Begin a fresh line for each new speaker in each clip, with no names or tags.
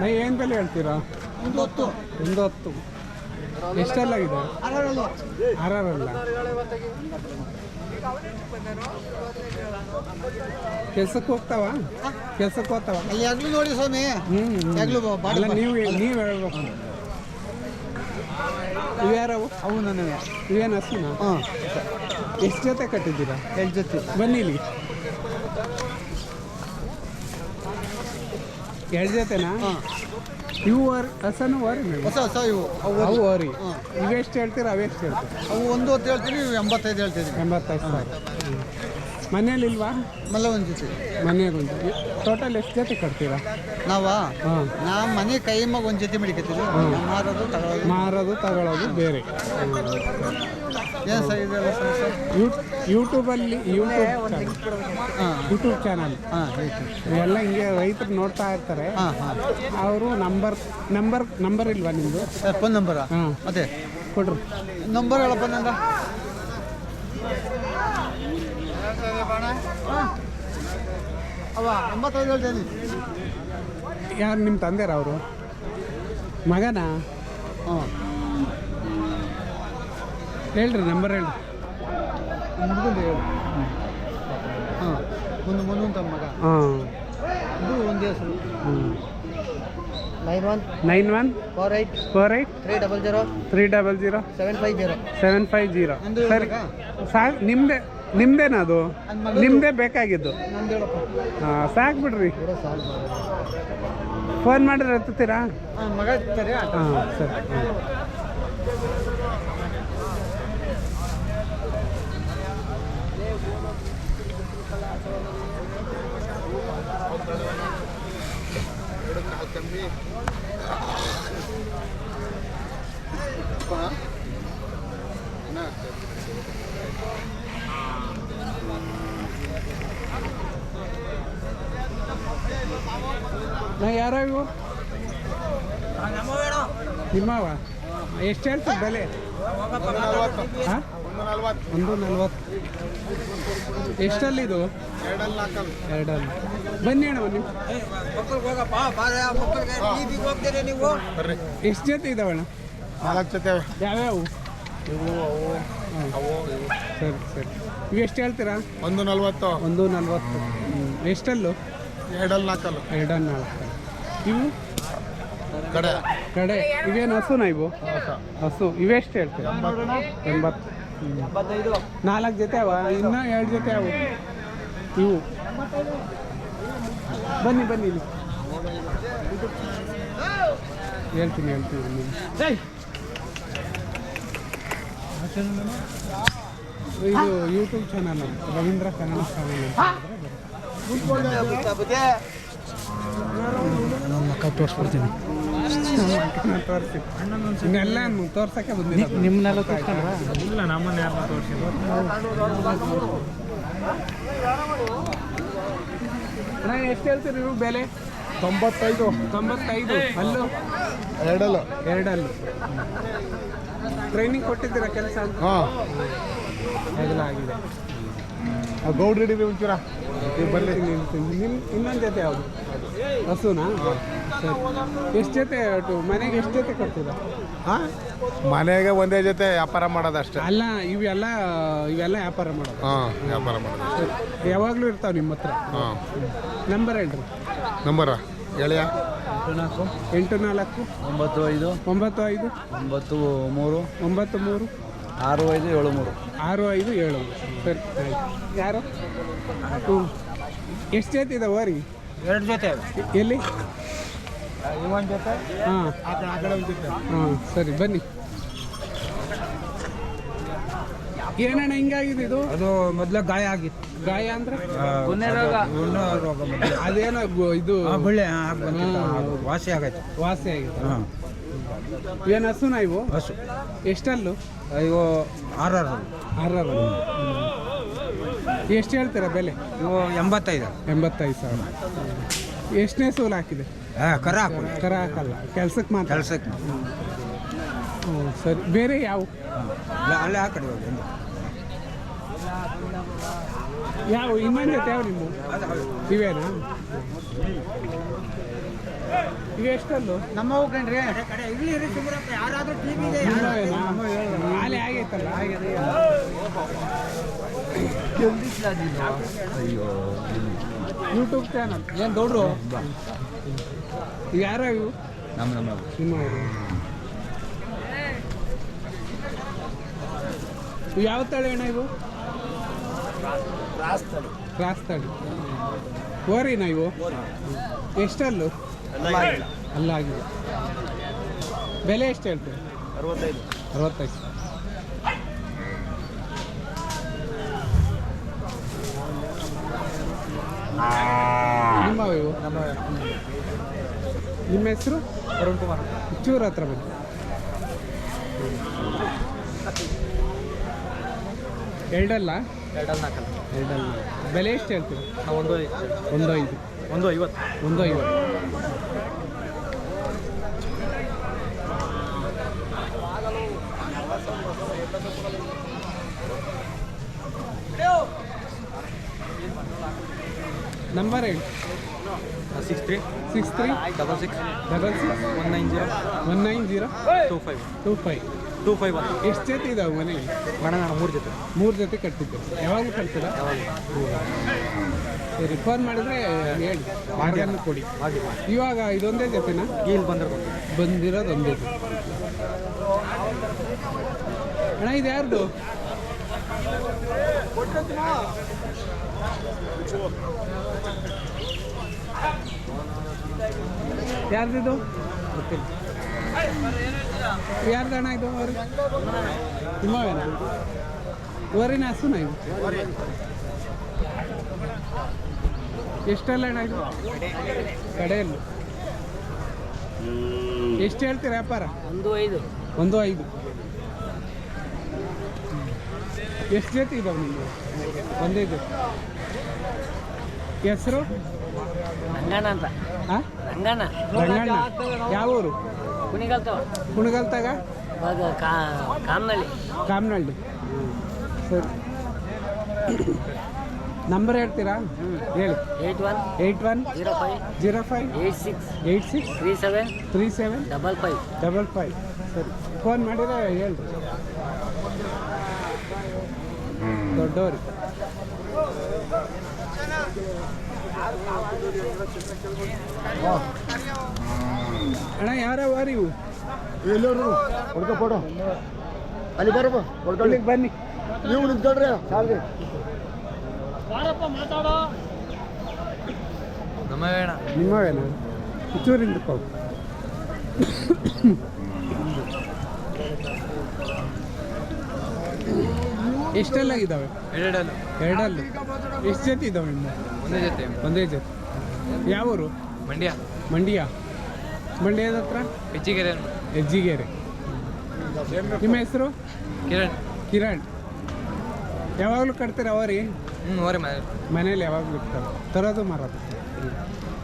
ನಾ ಏನು ಬೆಲೆ ಹೇಳ್ತೀರಾ?
ಒಂದು ಹತ್ತು
ಒಂದು ಹತ್ತು ಎಷ್ಟೆಲ್ಲ ಇದೆ
ಅರವತ್ತು
ಆರಲ್ಲ ಕೆಲ್ಸಕ್ಕೆ ಹೋಗ್ತಾವ? ಕೆಲ್ಸಕ್ಕೆ ಹೋಗ್ತಾವ
ನೋಡಿ ಸ್ವಾಮಿ?
ಹ್ಞೂ ನೀವು ನೀವು ಹೇಳ್ಬೇಕು. ಇವ್ಯಾರವು
ಅವು ನನಗೆ
ಇವೇನು ಹಸುನಾ?
ಹಾಂ.
ಎಷ್ಟು ಜೊತೆ ಕಟ್ಟಿದ್ದೀರಾ?
ಎರಡು ಜೊತೆ?
ಬನ್ನಿ ಇಲ್ಲಿ. ಎರಡು ಜೊತೆನಾ?
ಹಾಂ.
ಇವು ವರ್ ಹಸನು ವರಿ
ಹೊಸ ಹೊಸ ಇವು. ಅವು
ಅವು ವರಿ. ಇವೆಷ್ಟು ಹೇಳ್ತೀರಾ? ಅವೆಷ್ಟು ಹೇಳ್ತೀರಾ?
ಅವು ಒಂದು ಹೊತ್ತು ಹೇಳ್ತೀನಿ ಇವು ಎಂಬತ್ತೈದು ಹೇಳ್ತೀನಿ
ಎಂಬತ್ತೈದು ಸಾವಿರ. ಮನೇಲಿ ಇಲ್ವಾ
ಮಲ್ಲ ಒಂದು ಜೊತೆ
ಮನೆಗೊಂದು ಟೋಟಲ್ ಎಷ್ಟು ಜೊತೆ ಕಟ್ತೀರಾ?
ನಾವಾ?
ಹಾಂ.
ನಾ ಮನೆ ಕೈ ಮಗ ಒಂದು ಜೊತೆ ಮಡಿಕತ್ತೀವಿ. ಮಾರೋದು ತಗೊಳ್ಳೋದು
ಮಾರೋದು ತಗೊಳ್ಳೋದು ಬೇರೆ.
ಏನು ಸರ್ ಇದೆಲ್ಲ ಸಮಸ್ಯೆ?
ಯೂ ಯೂಟ್ಯೂಬಲ್ಲಿ ಯೂಟ್ಯೂಬ್
ಹಾಂ.
ಯೂಟ್ಯೂಬ್ ಚಾನಲ್
ಹಾಂ
ಎಲ್ಲ ಹಿಂಗೆ ರೈತರು ನೋಡ್ತಾ ಇರ್ತಾರೆ.
ಹಾಂ ಹಾಂ.
ಅವರು ನಂಬರ್ ನಂಬರ್ ನಂಬರ್ ಇಲ್ವಾ ನಿಮ್ಮದು
ಸರ್ ಫೋನ್ ನಂಬರಾ?
ಹಾಂ.
ಅದೇ.
ಕೊಡ್ರಿ.
ನಂಬರ್ ಹೇಳಪ್ಪ ನಂದ.
ಯಾರು ನಿಮ್ಮ ತಂದೆರ ಅವರು? ಮಗನಾ?
ಹಾಂ.
ಹೇಳ್ರಿ ನಂಬರ್ ಹೇಳ್ರಿ.
ಹೇಳು. ಹಾಂ ಒಂದು ಮುನ್ನೂರ ಮಗ.
ಹಾಂ.
ಇದು ಒಂದು ಹೆಸರು.
ಹ್ಞೂ
nine one
nine one
four eight
four eight
three double zero
three double zero
seven five zero
seven five zero ಸರಿ. ಸಾ ನಿಮ್ಮದೇ ನಿಮ್ಮದೇನಾ ಅದು. ನಿಮ್ಮದೇ ಬೇಕಾಗಿದ್ದು. ಹಾ ಸಾಕು ಬಿಡ್ರಿ. ಫೋನ್ ಮಾಡಿದ್ರೆ ಎತ್ತುತ್ತೀರಾ
ಹಾಂ ಸರಿ
ಹಾಂ. ಸರಿ ಹ್ಮ್. ನಾ ಯಾರೋ ಇವು ನಿಮ್ಮವ ಎಷ್ಟು ಹೇಳ್ತಾರೆ ಬೆಲೆ ಹಾಂ ಒಂದು ನಲ್ವತ್ತು ಎಷ್ಟಲ್ಲಿದು ಎರಡಲ್ಲಿ ಬನ್ನಿ ಅಣ್ಣ ಬನ್ನಿ ಎಷ್ಟು ಜೊತೆ ಇದಾವಣ್ಣ
ನಾಲ್ಕು ಜೊತೆ
ಯಾವ್ಯಾವು ಹಾಂ. ಸರಿ ಸರಿ. ಇವು ಎಷ್ಟು ಹೇಳ್ತೀರಾ?
ಒಂದು ನಲ್ವತ್ತು.
ಒಂದು ನಲ್ವತ್ತು. ಹ್ಞೂ ಎಷ್ಟಲ್ಲು?
ಎರಡಲ್ಲಿ ನಾಲ್ಕಲ್ಲು.
ಎರಡಲ್ಲಿ ನಾಲ್ಕು. ಇವು?
ಕಡೆ.
ಕಡೆ. ಇವೇನು ಹಸುನಾ ಇವು? ಹಸು. ಇವೆಷ್ಟು ಹೇಳ್ತೀರಾ? ಎಂಬತ್ತು. ನಾಲ್ಕು ಜೊತೆ ಅವ? ಇನ್ನೂ ಎರಡು ಜೊತೆ ಅವು. ಇವು. ಬನ್ನಿ ಬನ್ನಿ ಇಲ್ಲಿ. ಹೇಳ್ತೀನಿ ಹೇಳ್ತೀನಿ ನಿಮ್ಗೆ. ಇದು YouTube channel Ravindra Kannada channel
ಮಕ್ಕ ತೋರಿಸ್ಬಿಡ್ತೀನಿ.
ತೋರಿಸಿ ಇನ್ನೆಲ್ಲ ತೋರ್ಸಕ್ಕೆ ಬಂದಿಲ್ಲ
ನಿಮ್ಮನ್ನೆಲ್ಲ ತೋರಿಸ್ಕೊಂಡ್ರ?
ಇಲ್ಲ ನಮ್ಮನ್ನ ಯಾರನ್ನ ಅಣ್ಣ ಎಷ್ಟು ಹೇಳ್ತೀರಿ ನೀವು ಬೆಲೆ?
ತೊಂಬತ್ತೈದು.
ತೊಂಬತ್ತೈದು. ಅಲ್ಲು?
ಎರಡಲ್ಲು.
ಎರಡಲ್ಲು. ಟ್ರೈನಿಂಗ್ ಕೊಟ್ಟಿದ್ದೀರ ಕೆಲಸ
ಹಾಂ.
ಎಲ್ಲ ಆಗಿದೆ
ಗೌಡ್ರಿ ಒಂಚೂರ.
ಬರಲಿ. ನಿಮ್ಮ ಇನ್ನೊಂದು ಜೊತೆ ಯಾವುದು? ಹಸುನಾ? ಸರಿ. ಎಷ್ಟು ಜೊತೆ ಮನೆಗೆ ಎಷ್ಟು ಜೊತೆ ಕೊಡ್ತೀರಾ?
ಹಾಂ? ಮನೆಗೆ ಒಂದೇ ಜೊತೆ ವ್ಯಾಪಾರ ಮಾಡೋದಷ್ಟೇ.
ಅಲ್ಲ ಇವೆಲ್ಲ ಇವೆಲ್ಲ ವ್ಯಾಪಾರ ಮಾಡೋದು.
ಹಾಂ ವ್ಯಾಪಾರ ಮಾಡೋದು
ಯಾವಾಗಲೂ ಇರ್ತಾವೆ ನಿಮ್ಮ ಹತ್ರ
ಹಾಂ.
ನಂಬರ್ ಹೇಳ್ರಿ.
ನಂಬರ? ಎಳೆಯ?
ನಾಲ್ಕು
ಎಂಟು ನಾಲ್ಕು
ಒಂಬತ್ತು ಐದು?
ಒಂಬತ್ತು ಐದು?
ಒಂಬತ್ತು ಮೂರು?
ಒಂಬತ್ತು ಮೂರು?
ಆರು ಐದು ಏಳು ಮೂರು?
ಆರು ಐದು ಏಳು ಸರಿ ಆಯ್ತು. ಯಾರು? ಹ್ಞೂ. ಎಷ್ಟು ಜೊತೆ ಇದೆ ಹೋರಿ
ಎರಡು ಜೊತೆ
ಎಲ್ಲಿ?
ಒಂದು ಜೊತೆ?
ಹಾಂ.
ಆ ಕಡೆ ಒಂದು ಜೊತೆ.
ಹಾಂ ಸರಿ ಬನ್ನಿ. ಏನಣ್ಣ ಹಿಂಗಾಗಿದೆ ಇದು?
ಅದು ಮೊದಲ ಗಾಯ ಆಗಿತ್ತು.
ಗಾಯ ಅಂದ್ರೆ?
ಉಣ್ಣೆ ರೋಗ.
ಅದೇನೋ ಇದು
ಆ, ಬಳ್ಳಿ ವಾಸಿ ಆಗೈತೆ
ವಾಸಿ ಆಗಿದೆ
ಹಾಂ.
ಏನು ಹಸುನ ಇವು?
ಹಸು.
ಎಷ್ಟಲ್ಲು?
ಇವು ಆರಾರು
ಆರಾರು ಎಷ್ಟು ಹೇಳ್ತೀರಾ ಬೆಲೆ?
ಇವು ಎಂಬತ್ತೈದು.
ಎಂಬತ್ತೈದು ಸಾವಿರ. ಎಷ್ಟನೇ ಸೂಲು ಹಾಕಿದೆ?
ಹಾಂ ಕರ ಹಾಕು
ಕರ ಹಾಕಲ್ಲ. ಕೆಲ್ಸಕ್ಕೆ ಮಾತ್ರ?
ಕೆಲ್ಸಕ್ಕೆ
ಹ್ಞೂ ಸರಿ. ಬೇರೆ ಯಾವ?
ಅಲ್ಲ- ಆ ಕಡೆ.
ಯಾವ ಇನ್ನೊಂದು ಜೊತೆ ಯಾವ ನಿಮ್ಮ. ಇವೇನಾ ಈಗ ಎಷ್ಟಲ್ಲು ನಮ್ಮ ಆಗೈತಲ್ಲ ಯೂಟ್ಯೂಬ್ ಚಾನಲ್ ಏನು ದೊಡ್ಡರು ಯಾರು ಇವು
ನಮ್ಮ ನಮ್ಮ
ಯಾವ ತಳಿ ಅಣ್ಣ ಇವು ಕ್ರಾಸ್ ತಳಿ ಓರಿನ ಇವು? ಎಷ್ಟಲ್ಲು? ಅಲ್ಲ ಆಗಿದೆ ಬೆಲೆ ಎಷ್ಟು ಹೇಳ್ತೀವಿ
ಅರವತ್ತೈದು.
ಅರವತ್ತೈದು. ನಿಮ್ಮ ಇವು?
ನಮ್ಮ
ನಿಮ್ಮ ಹೆಸರು?
ಅರುಣ್ ಕುಮಾರ್.
ಚೂರ್ ಹತ್ರ ಬನ್ನಿ. ಎರಡಲ್ಲ?
ಎರಡಲ್ಲಿ ನಾಲ್ಕಲ್ಲ
ಎರಡಲ್ಲಿ ಬೆಲೆ ಎಷ್ಟು ಹೇಳ್ತೀವಿ
ನಾವು ಒಂದು
ಒಂದು ಐದು.
ಒಂದು ಐವತ್ತು.
ಒಂದು ಐವತ್ತು. ನಂಬರ್ ಹೇಳಿ.
Six three
six three
double six
double six
one nine zero
one nine zero
two five
two five
two five one.
ಎಷ್ಟು ಜೊತೆ ಇದಾವೆ ಮನೆ?
ಮನೆ ನಾನು ಮೂರು ಜೊತೆ.
ಮೂರು ಜೊತೆ ಕಟ್ಟಿದ್ದೆ. ಯಾವಾಗಲೂ ಕಟ್ತೀರಾ
ಯಾವಾಗ?
ಸರಿ ಫೋನ್ ಮಾಡಿದ್ರೆ ಹೇಳಿ. ಮಾಡಿ ಕೊಡಿ. ಇವಾಗ ಇದೊಂದೇ ಜೊತೆನಾ?
ಇಲ್ಲಿ ಬಂದ್ರೆ ಬಂದು
ಬಂದಿರೋದು ಒಂದೇ ಜೊತೆ. ಅಣ್ಣ ಇದು ಯಾರ್ದು? ಯಾರ್ದಿದು? ಗೊತ್ತಿಲ್ಲ. ಯಾರ್ದು ಅಣ್ಣ ಇದು? ಅವ್ರು? ತುಂಬ ಊರಿನ ಹಸುನ ಇದು? ಎಷ್ಟೆಲ್ಲ ಅಣ್ಣ ಇದು? ಕಡೆಯಲ್ಲಿ. ಎಷ್ಟು ಹೇಳ್ತೀರಾ ವ್ಯಾಪಾರ?
ಒಂದು ಐದು.
ಒಂದು ಐದು. ಎಷ್ಟು ಜೊತೆ ಇದಾವೆ ನಿಮಗೆ ಒಂದೇ ಜೊತೆ. ಹೆಸರು?
ರಂಗಣ್ಣ ಅಂತ.
ಹಾಂ
ರಂಗಣ್ಣ.
ರಂಗಣ್ಣ. ಯಾವ ಊರು? ಕುಣಗಲ್ತಾಗ
ಇವಾಗ ಕಾ ಕಾಮ್ನಳ್ಳಿ.
ಕಾಮನಹಳ್ಳಿ ಸರಿ. ನಂಬರ್ ಹೇಳ್ತೀರಾ? ಹೇಳಿ.
Eight one
eight one
zero five
zero five
eight six
eight six
three seven
three seven
double five
double five ಸರಿ. ಫೋನ್ ಮಾಡಿದ್ರೆ ಹೇಳ್ರಿ. ದೊಡ್ಡವ್ರಿ ಅಣ್ಣ ಯಾರ ವಾರಿ ಎಲ್ಲರು
ಎಲ್ಲರೂ. ಹುಡ್ಕ ಫೋಟೋ. ಅಲ್ಲಿ ಬರಪ್ಪ ಹೊಡ್ಕೊಳ್ಳಿ.
ಬನ್ನಿ.
ನೀವು ನಿಂತ್ಕೊಳ್ರಿ. ಸಾಲ್ಗೆ
ನಮ್ಮ ಬೇಡ
ನಿಮ್ಮವೇನ? ಕಿತ್ತೂರಿಂದ ಹೋಗು ಎಷ್ಟೆಲ್ಲ ಇದ್ದಾವೆ
ಎರಡಲ್ಲ.
ಎರಡಲ್ಲೂ. ಎಷ್ಟು ಜೊತೆ ಇದ್ದಾವೆ ನಿಮ್ಮ?
ಒಂದೇ ಜೊತೆ
ಒಂದೇ ಜೊತೆ. ಯಾವೂರು?
ಮಂಡ್ಯ.
ಮಂಡ್ಯ. ಮಂಡ್ಯದ ಹತ್ರ?
ಹೆಜ್ಜಿಗೆರೆ
ಹೆಜ್ಜಿಗೆರೆ. ನಿಮ್ಮ ಹೆಸರು?
ಕಿರಣ್.
ಕಿರಣ್. ಯಾವಾಗಲೂ ಕಟ್ತೀರ ಅವರಿ?
ಹ್ಞೂ ಅವರೇ ಮನೆ
ಮನೇಲಿ ಯಾವಾಗಲೂ ಇರ್ತಾರೆ. ತರೋದು ಮಾರೋದು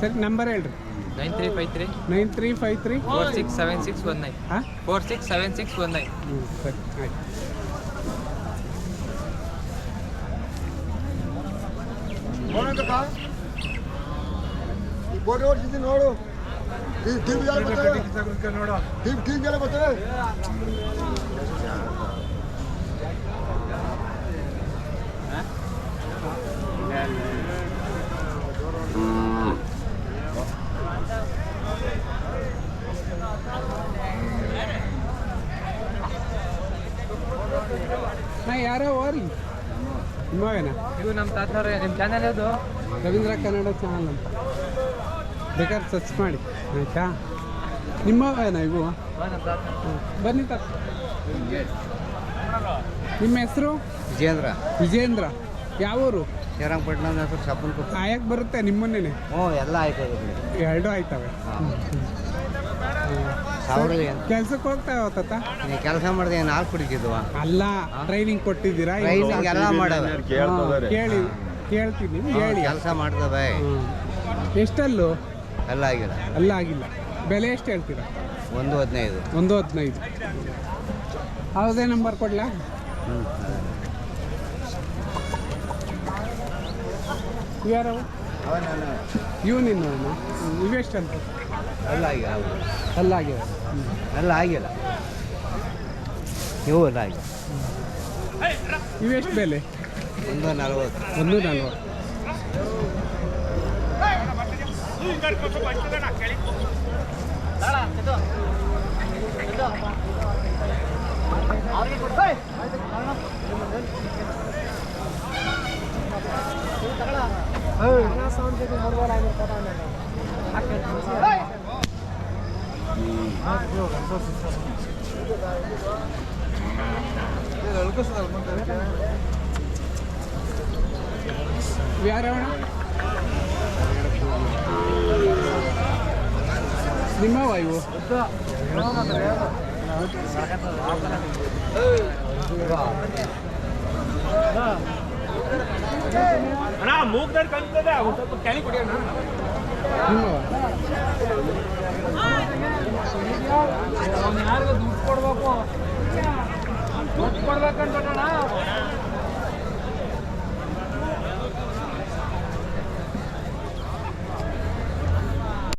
ಸರಿ ನಂಬರ್ ಹೇಳ್ರಿ.
Nine three five three.
Nine three five three.
Four six seven six one nine.
ಹಾಂ?
Four six seven six one nine.
ಹ್ಞೂ ಸರಿ ಆಯ್ತು.
ಫೋಟೋ ಹೊಡ್ಸಿದ್ದೀನಿ ನೋಡು ಟಿವಿ ಎಲ್ಲ ಬರ್ತವೆ ಟಿವಿ ಟಿವಿ ಎಲ್ಲ ಬರ್ತವೆ
ನಾ ಯಾರೋ ಓರಿ ನಿಮ್ಮವೇನಾ
ಇದು ನಮ್ಮ ತಾತನವ್ರೆ ನಿಮ್ಮ ಚಾನಲ್ ಯಾವುದು?
ರವೀಂದ್ರ ಕನ್ನಡ ಚಾನಲ್ ಅಂತ. ಬೇಕಾದ್ರೆ ಸರ್ಚ್ ಮಾಡಿ ಆಯಿತಾ? ನಿಮ್ಮವೇನಾ ಇವು? ಬನ್ನಿ ತಾತ. ನಿಮ್ಮ ಹೆಸರು?
ವಿಜೇಂದ್ರ
ವಿಜೇಂದ್ರ ಯಾವ
ಶ್ರೀರಂಗಪಟ್ಟಣ ಹೆಸರು ಸಪ್ಪಲ್ಪುರ
ಆಯಕ್ಕೆ ಬರುತ್ತೆ? ನಿಮ್ಮನ್ನೇ
ಹ್ಞೂ ಎಲ್ಲ ಆಯ್ತು
ಎರಡು ಆಯ್ತವೆ. ಕೆಲ್ಸಕ್ಕೆ ಹೋಗ್ತಾವ ತಾತ?
ನೀ ಕೆಲಸ ಮಾಡಿದೆ ನಾಲ್ಕು ಕುಡಿತಿದ್ವ?
ಅಲ್ಲ ಟ್ರೈನಿಂಗ್ ಕೊಟ್ಟಿದ್ದೀರಾ?
ಟ್ರೈನಿಂಗ್ ಎಲ್ಲ
ಮಾಡೋದು ಕೇಳಿ. ಕೇಳ್ತೀನಿ ಹೇಳಿ.
ಕೆಲಸ ಮಾಡ್ತವೆ.
ಎಷ್ಟಲ್ಲು?
ಎಲ್ಲ ಆಗಿಲ್ಲ
ಎಲ್ಲ ಆಗಿಲ್ಲ. ಬೆಲೆ ಎಷ್ಟು ಹೇಳ್ತೀರಾ?
ಒಂದು ಹದಿನೈದು.
ಒಂದು ಹದಿನೈದು. ಯಾವುದೇ ನಂಬರ್ ಕೊಡ್ಲಾ? ಯಾರವು ಇವು ನಿನ್ನವನು ಇವೆಷ್ಟಂತ
ಎಲ್ಲ ಆಗಿಲ್ಲ
ಅಲ್ಲ ಆಗ್ಯಾವ
ಎಲ್ಲ ಆಗಿಲ್ಲ ಇವು ಎಲ್ಲ ಆಗಿಲ್ಲ
ಇವೆಷ್ಟು ಬೆಲೆ?
ಒಂದು ನಲ್ವತ್ತು.
ಒಂದು ನಲ್ವತ್ತು. ಯಾರವಣ ನಿಮ್ಮವ ಇವು
ಅಣ್ಣ ಮೂಗ್ದಲ್ಲಿ ಕಲ್ತದೆ ಒಂದು ಸ್ವಲ್ಪ ಕೆಳಗೆ ಕೊಡಿ ಅಣ್ಣ.
ನಿಮ್ಮವ
ಯಾರಿಗೂ ದುಡ್ಡು ಕೊಡ್ಬೇಕು. ದುಡ್ಡು ಕೊಡ್ಬೇಕಂತ